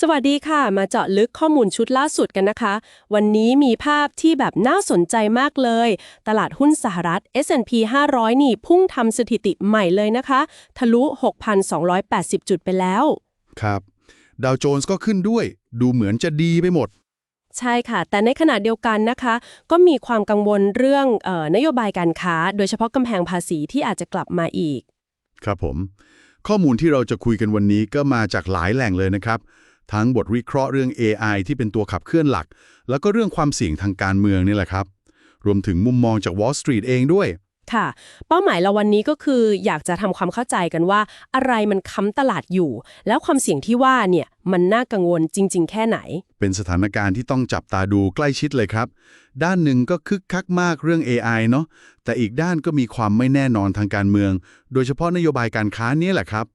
สวัสดีค่ะ มาเจาะลึกข้อมูลชุดล่าสุดกันนะคะ วันนี้มีภาพที่แบบน่าสนใจมากเลย ตลาดหุ้นสหรัฐ S&P 500 นี่พุ่งทำสถิติใหม่เลยนะคะ ทะลุ 6,280 จุดไปแล้ว ครับ ดาวโจนส์ก็ขึ้นด้วย ดูเหมือนจะดีไปหมด ใช่ค่ะ แต่ในขณะเดียวกันนะคะ ก็มีความกังวลเรื่องเออนโยบายการค้า โดยเฉพาะกำแพงภาษีที่อาจจะกลับมาอีก ครับผม ข้อมูลที่เราจะคุยกันวันนี้ก็มาจากหลายแหล่งเลยนะครับ ทั้งบทวิเคราะห์เรื่อง AI ที่เป็นตัวขับเคลื่อนหลัก แล้วก็เรื่องความเสี่ยงทางการเมืองนี่แหละครับ รวมถึงมุมมองจาก Wall Street เองด้วย ค่ะ เป้าหมายเราวันนี้ก็คืออยากจะทำความเข้าใจกันว่า อะไรมันค้ำตลาดอยู่ แล้วความเสี่ยงที่ว่าเนี่ยมันน่ากังวลจริง ๆ แค่ไหน เป็นสถานการณ์ที่ต้องจับตาดูใกล้ชิดเลยครับ ด้านหนึ่งก็คึกคักมากเรื่อง AI เนาะแต่อีกด้านก็มีความไม่แน่นอนทางการเมือง โดยเฉพาะนโยบายการค้าเนี่ยแหละครับ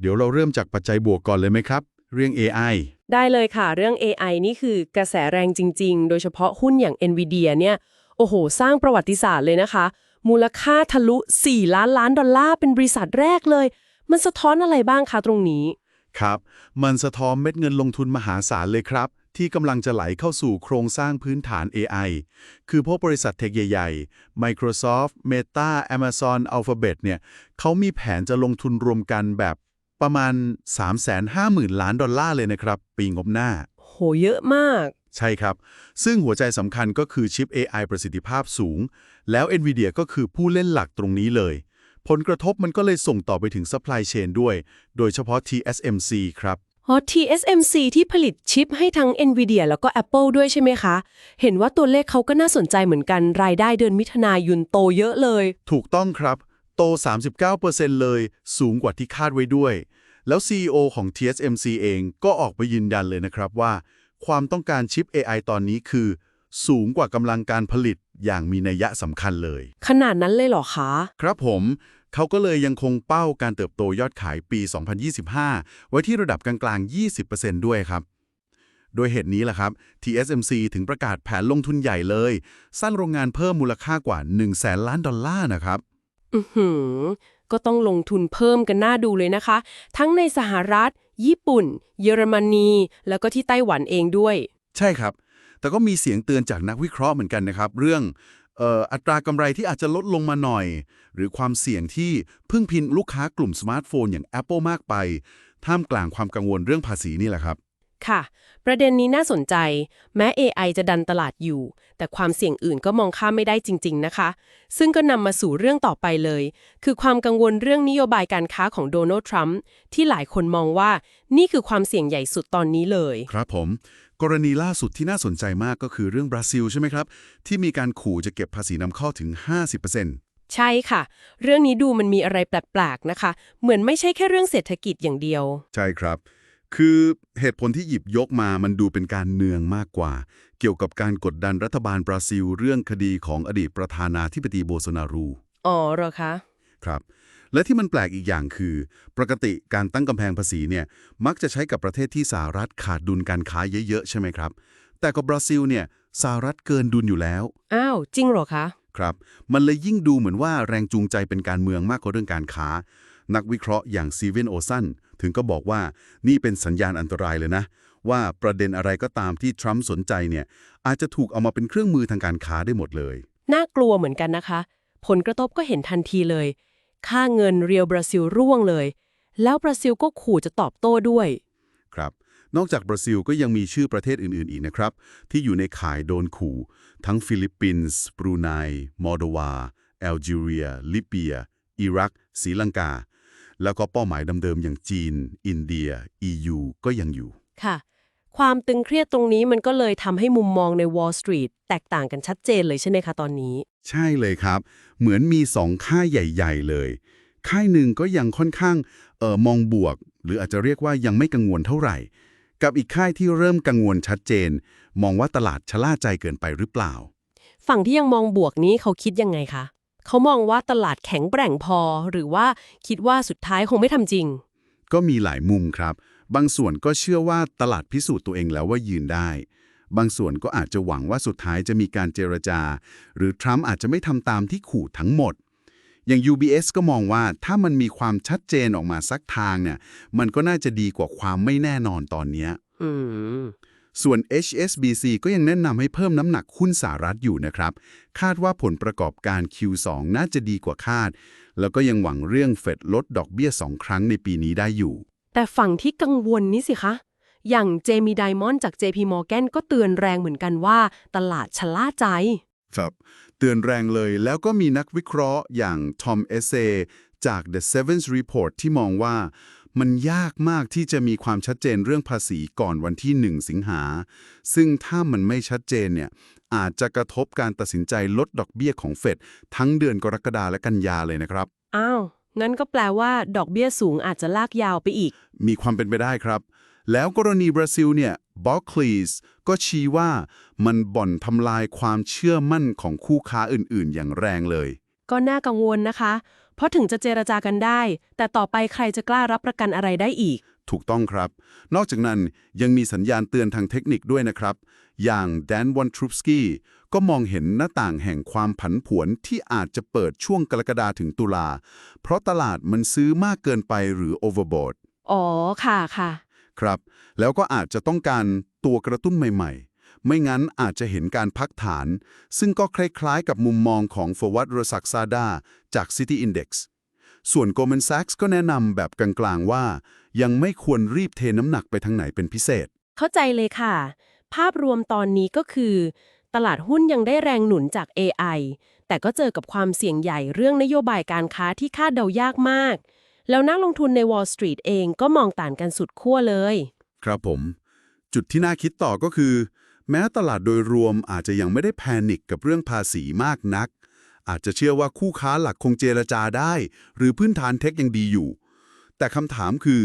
เดี๋ยวเราเริ่มจากปัจจัยบวกก่อนเลยไหมครับ เรื่อง AI ได้เลยค่ะ เรื่อง AI นี่คือกระแสแรงจริง ๆ โดยเฉพาะหุ้นอย่าง NVIDIA เนี่ยโอ้โห สร้างประวัติศาสตร์เลยนะคะ มูลค่าทะลุ 4 ล้านล้านดอลลาร์เป็นบริษัทแรกเลย มันสะท้อนอะไรบ้างคะตรงนี้ ครับ มันสะท้อนเม็ดเงินลงทุนมหาศาลเลยครับ ที่กำลังจะไหลเข้าสู่โครงสร้างพื้นฐาน AI คือพวกบริษัทเทคใหญ่ ๆ Microsoft Meta Amazon Alphabet เนี่ยเขามีแผนจะลงทุนรวมกันแบบ ประมาณ 350,000 ล้านดอลลาร์เลยนะครับ ปีงบหน้า โหเยอะมาก ใช่ครับ ซึ่งหัวใจสำคัญก็คือชิป AI ประสิทธิภาพสูง แล้ว NVIDIA ก็คือผู้เล่นหลักตรงนี้เลย ผลกระทบมันก็เลยส่งต่อไปถึง supply chain ด้วย โดยเฉพาะ TSMC ครับอ๋อ TSMC ที่ผลิตชิปให้ทั้ง NVIDIA แล้วก็ Apple ด้วยใช่ไหมคะ เห็นว่าตัวเลขเขาก็น่าสนใจเหมือนกัน รายได้เดือนมิถุนายนโตเยอะเลย ถูกต้องครับ โต 39%เลย สูงกว่าที่คาดไว้ด้วย แล้ว CEO ของ TSMC เองก็ออกไปยืนยันเลยนะครับว่า ความต้องการชิป AI ตอนนี้คือ สูงกว่ากำลังการผลิตอย่างมีนัยยะสำคัญเลย ขนาดนั้นเลยเหรอคะ ครับผม เขาก็เลยยังคงเป้าการเติบโตยอดขายปี 2025 ไว้ที่ระดับกลางๆ 20%ด้วยครับโดยเหตุนี้แหละครับ TSMC ถึงประกาศแผนลงทุนใหญ่เลย สร้างโรงงานเพิ่มมูลค่ากว่า1แสนล้านดอลลาร์นะครับ อือหือ ก็ต้องลงทุนเพิ่มกันน่าดูเลยนะคะ ทั้งในสหรัฐ ญี่ปุ่น เยอรมนี แล้วก็ที่ไต้หวันเองด้วย ใช่ครับ แต่ก็มีเสียงเตือนจากนักวิเคราะห์เหมือนกันนะครับ เรื่องอออัตรากำไรที่อาจจะลดลงมาหน่อย หรือความเสี่ยงที่พึ่งพินลูกค้ากลุ่มสมาร์ทโฟนอย่าง Apple มากไป ท่ามกลางความกังวลเรื่องภาษีนี่แหละครับ ค่ะ ประเด็นนี้น่าสนใจ แม้ AI จะดันตลาดอยู่ แต่ความเสี่ยงอื่นก็มองข้ามไม่ได้จริง ๆ นะคะ ซึ่งก็นำมาสู่เรื่องต่อไปเลย คือความกังวลเรื่องนโยบายการค้าของโดนัลด์ทรัมป์ที่หลายคนมองว่านี่คือความเสี่ยงใหญ่สุดตอนนี้เลย ครับผม กรณีล่าสุดที่น่าสนใจมากก็คือเรื่องบราซิลใช่ไหมครับ ที่มีการขู่จะเก็บภาษีนำเข้าถึง 50%ใช่ค่ะ เรื่องนี้ดูมันมีอะไรแปลกๆนะคะ เหมือนไม่ใช่แค่เรื่องเศรษฐกิจอย่างเดียว ใช่ครับ คือเหตุผลที่หยิบยกมามันดูเป็นการเนืองมากกว่า เกี่ยวกับการกดดันรัฐบาลบราซิล เรื่องคดีของอดีตประธานาธิบดีโบโซนารูอ๋อเหรอคะครับ และที่มันแปลกอีกอย่างคือ ปกติการตั้งกำแพงภาษีเนี่ยมักจะใช้กับประเทศที่สหรัฐขาดดุลการค้าเยอะๆใช่ไหมครับ แต่กับบราซิลเนี่ยสหรัฐเกินดุลอยู่แล้วอ้าวจริงเหรอคะครับ มันเลยยิ่งดูเหมือนว่าแรงจูงใจเป็นการเมืองมากกว่าเรื่องการค้า นักวิเคราะห์อย่างซีเวนโอซันถึงก็บอกว่านี่เป็นสัญญาณอันตรายเลยนะ ว่าประเด็นอะไรก็ตามที่ทรัมป์สนใจเนี่ยอาจจะถูกเอามาเป็นเครื่องมือทางการค้าได้หมดเลย น่ากลัวเหมือนกันนะคะ ผลกระทบก็เห็นทันทีเลย ค่าเงินเรียวบราซิลร่วงเลย แล้วบราซิลก็ขู่จะตอบโต้ด้วย ครับนอกจากบราซิลก็ยังมีชื่อประเทศอื่น ๆ อีกนะครับ ที่อยู่ในข่ายโดนขู่ ทั้งฟิลิปปินส์บรูไน มอลโดวาแอลจีเรีย ลิเบีย อิรักศรีลังกา แล้วก็เป้าหมายเดิมๆอย่างจีน อินเดีย EU ก็ยังอยู่ ค่ะ ความตึงเครียดตรงนี้มันก็เลยทำให้มุมมองใน Wall Street แตกต่างกันชัดเจนเลยใช่ไหมคะตอนนี้ ใช่เลยครับ เหมือนมีสองค่ายใหญ่ ๆ เลย ค่ายหนึ่งก็ยังค่อนข้างเออมองบวก หรืออาจจะเรียกว่ายังไม่กังวลเท่าไหร่ กับอีกค่ายที่เริ่มกังวลชัดเจน มองว่าตลาดชะล่าใจเกินไปหรือเปล่า ฝั่งที่ยังมองบวกนี้เขาคิดยังไงคะ เขามองว่าตลาดแข็งแกร่งพอ หรือว่าคิดว่าสุดท้ายคงไม่ทำจริง ก็มีหลายมุมครับ บางส่วนก็เชื่อว่าตลาดพิสูจน์ตัวเองแล้วว่ายืนได้ บางส่วนก็อาจจะหวังว่าสุดท้ายจะมีการเจรจา หรือทรัมป์อาจจะไม่ทำตามที่ขู่ทั้งหมด อย่าง UBS ก็มองว่าถ้ามันมีความชัดเจนออกมาสักทางเนี่ย มันก็น่าจะดีกว่าความไม่แน่นอนตอนเนี้ย อืม ส่วน HSBC ก็ยังแนะนำให้เพิ่มน้ำหนักหุ้นสหรัฐอยู่นะครับ คาดว่าผลประกอบการ Q2 น่าจะดีกว่าคาด แล้วก็ยังหวังเรื่องเฟดลดดอกเบี้ย2ครั้งในปีนี้ได้อยู่ แต่ฝั่งที่กังวลนี่สิคะ อย่างเจมีไดมอนด์จาก JP Morgan ก็เตือนแรงเหมือนกันว่า ตลาดชะล่าใจครับเตือนแรงเลยแล้วก็มีนักวิเคราะห์อย่างทอมเอเซจาก The Sevens Report ที่มองว่า มันยากมากที่จะมีความชัดเจนเรื่องภาษีก่อนวันที่ 1 สิงหา ซึ่งถ้ามันไม่ชัดเจนเนี่ยอาจจะกระทบการตัดสินใจลดดอกเบี้ยของเฟดทั้งเดือนกรกฎาและกันยาเลยนะครับ อ้าวงั้นก็แปลว่า ดอกเบี้ยสูงอาจจะลากยาวไปอีก มีความเป็นไปได้ครับ แล้วกรณีบราซิลเนี่ยบอคลีสก็ชี้ว่ามันบ่อนทำลายความเชื่อมั่นของคู่ค้าอื่นๆ อย่างแรงเลย ก็น่ากังวลนะคะ เพราะถึงจะเจรจากันได้ แต่ต่อไปใครจะกล้ารับประกันอะไรได้อีก ถูกต้องครับ นอกจากนั้นยังมีสัญญาณเตือนทางเทคนิคด้วยนะครับ อย่างแดนวอนทรูปสกี้ก็มองเห็นหน้าต่างแห่งความผันผวนที่อาจจะเปิดช่วงกรกฎาถึงตุลา เพราะตลาดมันซื้อมากเกินไปหรือ overboard อ๋อค่ะค่ะ ครับ แล้วก็อาจจะต้องการตัวกระตุ้นใหม่ ๆ ไม่งั้นอาจจะเห็นการพักฐาน ซึ่งก็คล้ายๆ กับมุมมองของฟวัตรศักซาดาจาก City Index ส่วน Goldman Sachs ก็แนะนำแบบกลางๆว่า ยังไม่ควรรีบเทน้ำหนักไปทางไหนเป็นพิเศษ เข้าใจเลยค่ะ ภาพรวมตอนนี้ก็คือ ตลาดหุ้นยังได้แรงหนุนจาก AI แต่ก็เจอกับความเสี่ยงใหญ่เรื่องนโยบายการค้าที่คาดเดายากมาก แล้วนักลงทุนใน Wall Street เองก็มองต่างกันสุดขั้วเลย ครับผม จุดที่น่าคิดต่อก็คือ แม้ตลาดโดยรวมอาจจะยังไม่ได้แพนิคกับเรื่องภาษีมากนัก อาจจะเชื่อว่าคู่ค้าหลักคงเจรจาได้ หรือพื้นฐานเทคยังดีอยู่ แต่คำถามคือ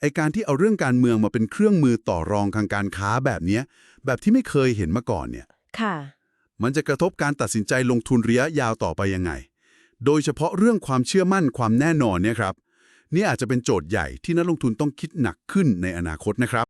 ไอการที่เอาเรื่องการเมืองมาเป็นเครื่องมือต่อรองทางการค้าแบบเนี้ยแบบที่ไม่เคยเห็นมาก่อนเนี่ยค่ะ มันจะกระทบการตัดสินใจลงทุนระยะยาวต่อไปยังไง โดยเฉพาะเรื่องความเชื่อมั่นความแน่นอนเนี่ยครับ นี่อาจจะเป็นโจทย์ใหญ่ที่นักลงทุนต้องคิดหนักขึ้นในอนาคตนะครับ